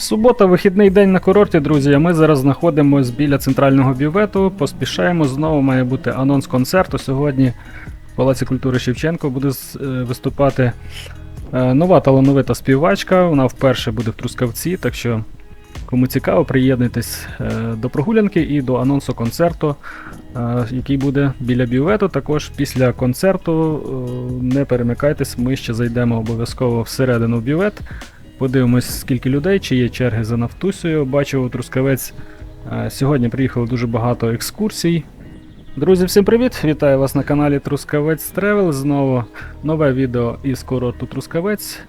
Субота, вихідний день на курорті, друзі. Ми зараз знаходимося біля центрального бювету. Поспішаємо. Знову має бути анонс концерту. Сьогодні в Палаці культури Шевченко буде е, виступати е, нова талановита співачка. Вона вперше буде в Трускавці, так що кому цікаво, приєднуйтесь е, до прогулянки і до анонсу концерту, який буде біля бювету. Також після концерту не перемикайтесь, ми ще зайдемо обов'язково всередину бювет. Подивимось, скільки людей, чи є черги за Нафтусею. Бачив Трускавець. е, Сьогодні приїхало дуже багато екскурсій. Друзі, всім привіт! Вітаю вас на каналі Трускавець Тревел. Знову нове відео із курорту Трускавець.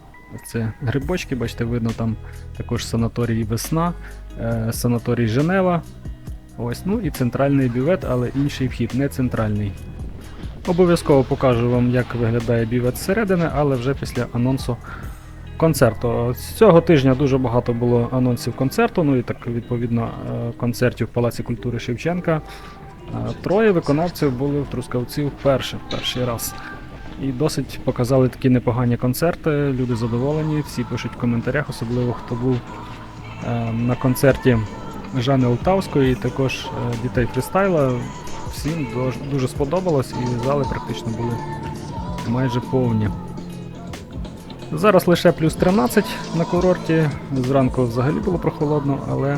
Це грибочки, бачите, видно там також санаторій Весна, е, санаторій Женева. Ось, ну і центральний бювет, але інший вхід, не центральний. Обов'язково покажу вам, як виглядає бювет зсередини, але вже після анонсу концерту. Цього тижня дуже багато було анонсів концерту, ну і так відповідно е, концертів в Палаці культури Шевченка. Е, Троє виконавців були в Трускавці вперше, перший раз. І досить показали такі непогані концерти. Дуже задоволені, всі пишуть в коментарях, особливо хто був е, на концерті Жани Олтавської, і також дітей фристайла. Всім дуже сподобалось, і зали практично були майже повні. Зараз лише плюс 13 на курорті. Зранку взагалі було прохолодно, але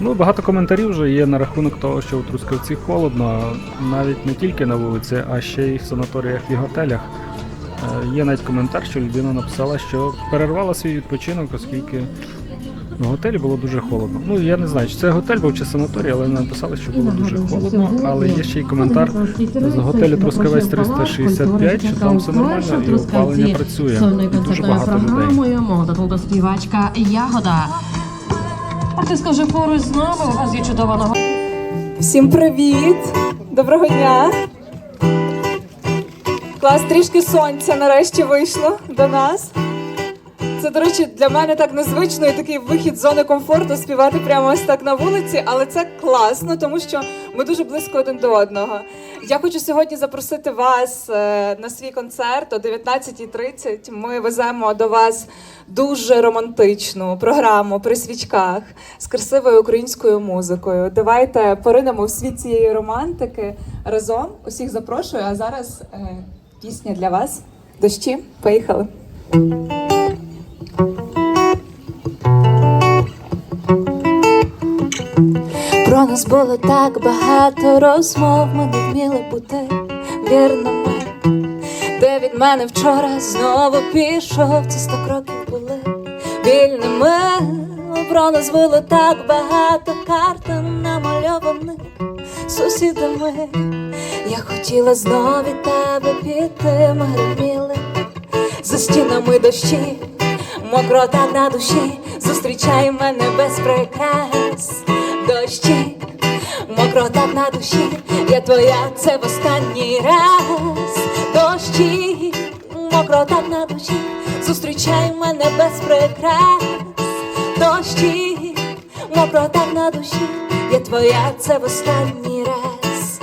ну, багато коментарів вже є на рахунок того, що у Трускавці холодно, навіть не тільки на вулиці, а ще й в санаторіях і готелях. Е, Є навіть коментар, що людина написала, що перервала свій відпочинок, оскільки в готелі було дуже холодно. Ну я не знаю, чи це готель був чи санаторій, але написали, що було дуже холодно. Але є ще й коментар з готелю Трускавець 365, що там все нормально і опалення працює. І дуже багато людей. програмою молода співачка Ягода. Артистка вже поруч з нами. У вас є чудова нагода. Всім привіт! Доброго дня! Клас трішки сонця нарешті вийшло до нас. Це, до речі, для мене так незвично і такий вихід з зони комфорту співати прямо ось так на вулиці, але це класно, тому що ми дуже близько один до одного. Я хочу сьогодні запросити вас е, на свій концерт о 19.30. Ми веземо до вас дуже романтичну програму при свічках з красивою українською музикою. Давайте поринемо в світ цієї романтики разом. Усіх запрошую. А зараз е, пісня для вас. Дощі, поїхали. Про нас було так багато розмов, ми не вміли бути вірними. Де від мене вчора знову пішов, ці сто кроків були вільними. Про нас було так багато картин намальованих сусідами. Я хотіла знов від тебе піти, ми гриміли за стінами дощі, мокро так на душі, зустрічай мене без прикрас дощі, мокро на душі, я твоя, це в останній раз. Дощі, мокро так на душі, зустрічай мене без прикрас дощі, мокро так на душі, я твоя, це в останній раз.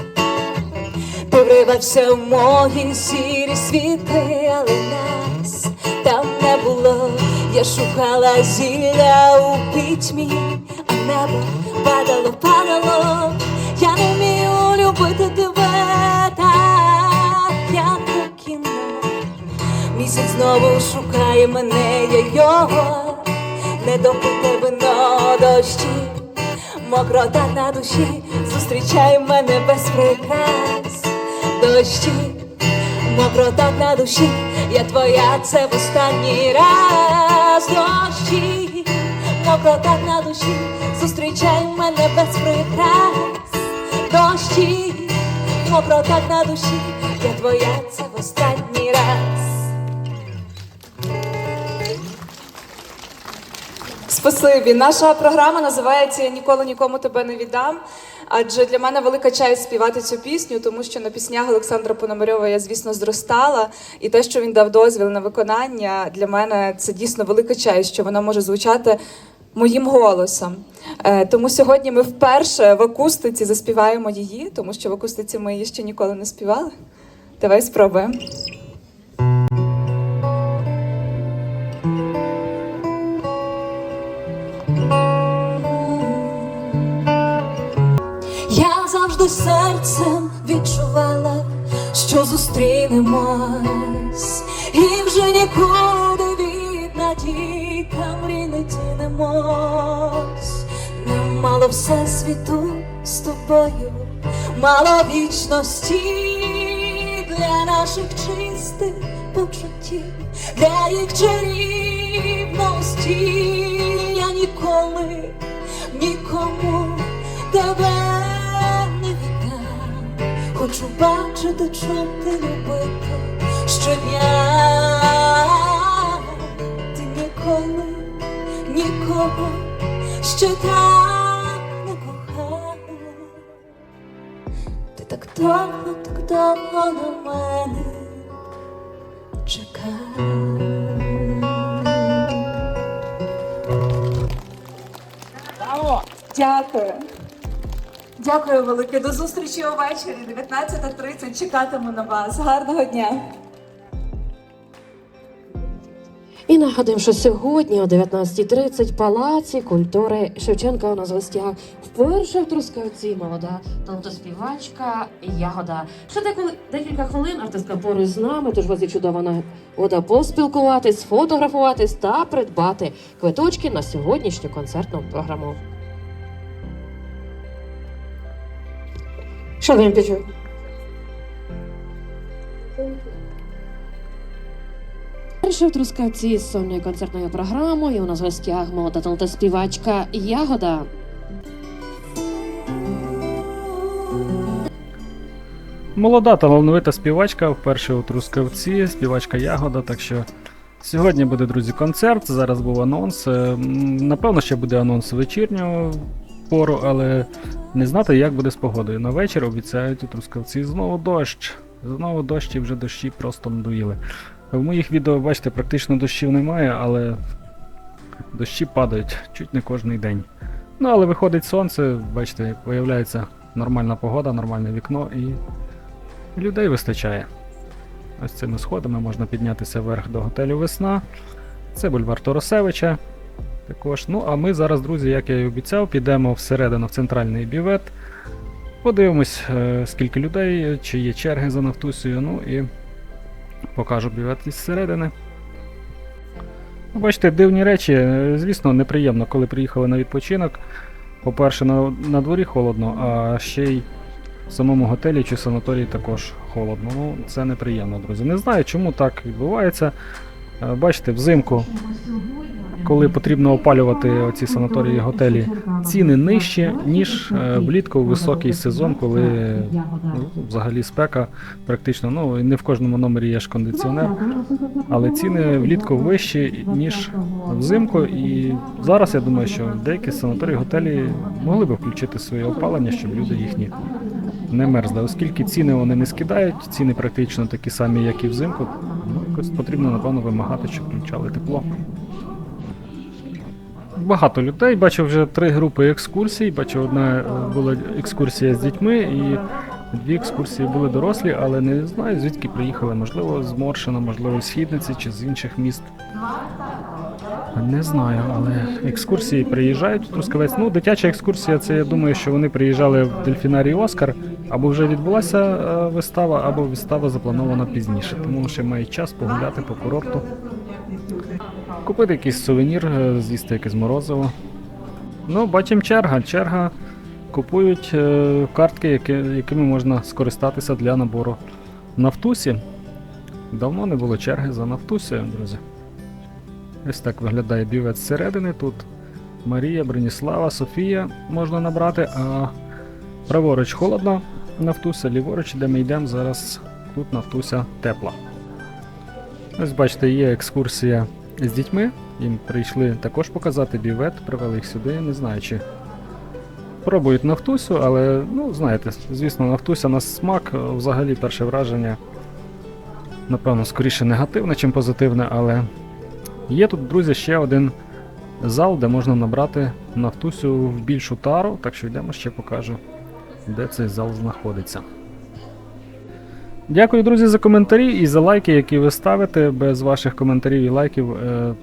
Ти вривався в мої сірі світи, але не. Я шукала зілля у пітьмі, а небо падало, падало. Я не вмію любити тебе так, як у кіно. Місяць знову шукає мене, я його не допите вино дощі, мокрота на душі, зустрічай мене без прикрас дощі, мокрота на душі, я твоя, це в останній раз дощі, мокрота на душі, зустрічай мене без прикрас дощі, мокрота на душі, я твоя, це в останній раз. Спасибі. Наша програма називається Я ніколи нікому тебе не віддам. Адже для мене велика честь співати цю пісню, тому що на піснях Олександра Пономарьова я, звісно, зростала. І те, що він дав дозвіл на виконання, для мене це дійсно велика честь, що вона може звучати моїм голосом. Е, Тому сьогодні ми вперше в акустиці заспіваємо її, тому що в акустиці ми її ще ніколи не співали. Давай спробуємо. Завжди серцем відчувала, що зустрінемось, і вже нікуди від надій мрій не тінемось. Немало всесвіту з тобою, мало вічності для наших чистих почуттів, для їх чарівності. Хочу бачити, чути, любити щодня. Ти ніколи нікого ще так не кохав. Ти так довго, так довго на мене чекав. Дякую. Дякую велике. До зустрічі увечері. 19.30. Чекатиму на вас. Гарного дня. І нагадуємо, що сьогодні о 19.30 в Палаці культури Шевченка у нас в гостях вперше в Трускавці молода талантоспівачка Ягода. Ще декілька хвилин артистка поруч з нами, тож вас є чудова нагода поспілкуватись, сфотографуватись та придбати квиточки на сьогоднішню концертну програму. Що там пічу? Перше в Трускавці з сольною концертною програмою. У нас в гостях молода талантоспівачка Ягода. Молода талановита співачка, вперше у Трускавці, співачка Ягода. Так що сьогодні буде, друзі, концерт. Зараз був анонс. Е, Напевно, ще буде анонс вечірню пору, але не знати, як буде з погодою. На вечір обіцяють у Трускавці знову дощ. Знову дощ і вже дощі просто надоїли. В моїх відео, бачите, практично дощів немає, але дощі падають чуть не кожний день. Ну, але виходить сонце, бачите, появляється нормальна погода, нормальне вікно і людей вистачає. Ось цими сходами можна піднятися вверх до готелю Весна. Це бульвар Торосевича. Також. Ну, а ми зараз, друзі, як я і обіцяв, підемо всередину в центральний бівет. Подивимось, е, скільки людей, чи є черги за Нафтусію. Ну і покажу бівет із середини. Ну, Бачите, дивні речі, Е, звісно, неприємно, коли приїхали на відпочинок. По-перше, на, на дворі холодно, а ще й в самому готелі чи санаторії також холодно. Ну, це неприємно, друзі. Не знаю, чому так відбувається. Е, Бачите, взимку, коли потрібно опалювати оці санаторії і готелі, ціни нижчі, ніж е, влітку в високий сезон, коли ну, взагалі спека практично. Ну, не в кожному номері є ж кондиціонер, але ціни влітку вищі, ніж взимку. І зараз я думаю, що деякі санаторії готелі могли би включити своє опалення, щоб люди їхні не мерзли. Оскільки ціни вони не скидають, ціни практично такі самі, як і взимку. Ну, якось потрібно, напевно, вимагати, щоб включали тепло. Багато людей. Бачив вже три групи екскурсій. Бачив, одна е, була екскурсія з дітьми і дві екскурсії були дорослі, але не знаю, звідки приїхали. Можливо, з Моршина, можливо, з Східниці чи з інших міст. Не знаю, але екскурсії приїжджають Трускавець. Ну, дитяча екскурсія, це я думаю, що вони приїжджали в дельфінарій Оскар, або вже відбулася е, вистава, або вистава запланована пізніше. Тому ще мають час погуляти по курорту, купити якийсь сувенір, е, з'їсти якесь морозиво. Ну, бачимо черга. Черга купують е, картки, які, якими можна скористатися для набору Нафтусі. Давно не було черги за Нафтусі, друзі. Ось так виглядає бівець зсередини. Тут Марія, Броніслава, Софія можна набрати, а праворуч холодно Нафтуся, ліворуч, де ми йдемо, зараз тут Нафтуся тепла. Ось бачите, є екскурсія з дітьми. Їм прийшли також показати бівет, привели їх сюди, не знаю чи. Пробують Нафтусю, але, ну, знаєте, звісно, Нафтуся на смак, взагалі перше враження, напевно, скоріше негативне, чим позитивне, але Є тут, друзі, ще один зал, де можна набрати нафтусю в більшу тару, так що йдемо ще покажу, де цей зал знаходиться. Дякую, друзі, за коментарі і за лайки, які ви ставите. Без ваших коментарів і лайків е,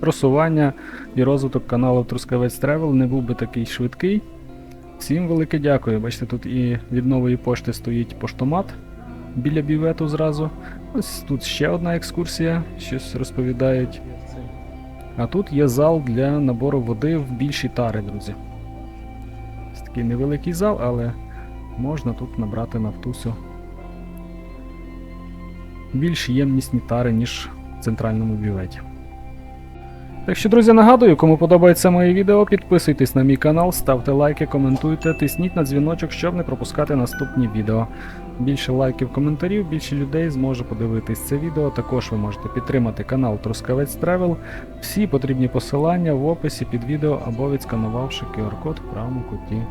просування і розвиток каналу Трускавець Тревел не був би такий швидкий. Всім велике дякую. Бачите, тут і від нової пошти стоїть поштомат біля бівету зразу. Ось тут ще одна екскурсія, щось розповідають. А тут є зал для набору води в більші тари, друзі. Ось такий невеликий зал, але можна тут набрати нафтусю більш ємнісні тари, ніж в центральному бюветі. Так що, друзі, нагадую, кому подобається моє відео, підписуйтесь на мій канал, ставте лайки, коментуйте, тисніть на дзвіночок, щоб не пропускати наступні відео. Більше лайків, коментарів, більше людей зможе подивитись це відео. Також ви можете підтримати канал Трускавець Тревел. Всі потрібні посилання в описі під відео або відсканувавши QR-код в правому куті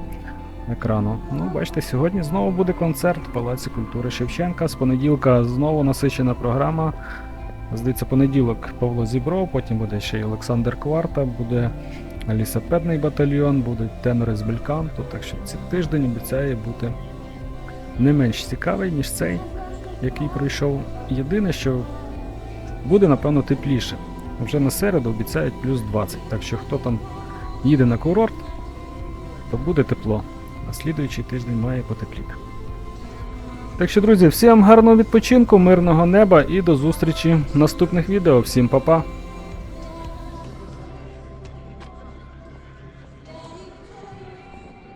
екрану. Ну, бачите, сьогодні знову буде концерт в Палаці культури Шевченка. З понеділка знову насичена програма. Здається, понеділок Павло Зібров, потім буде ще й Олександр Кварта, буде лісопедний батальйон, будуть тенори з бельканту. Так що цей тиждень обіцяє бути не менш цікавий, ніж цей, який пройшов. Єдине, що буде, напевно, тепліше. Вже на середу обіцяють плюс 20. Так що хто там їде на курорт, то буде тепло. А слідуючий тиждень має потепліти. Так що, друзі, всім гарного відпочинку, мирного неба і до зустрічі в наступних відео. Всім па-па!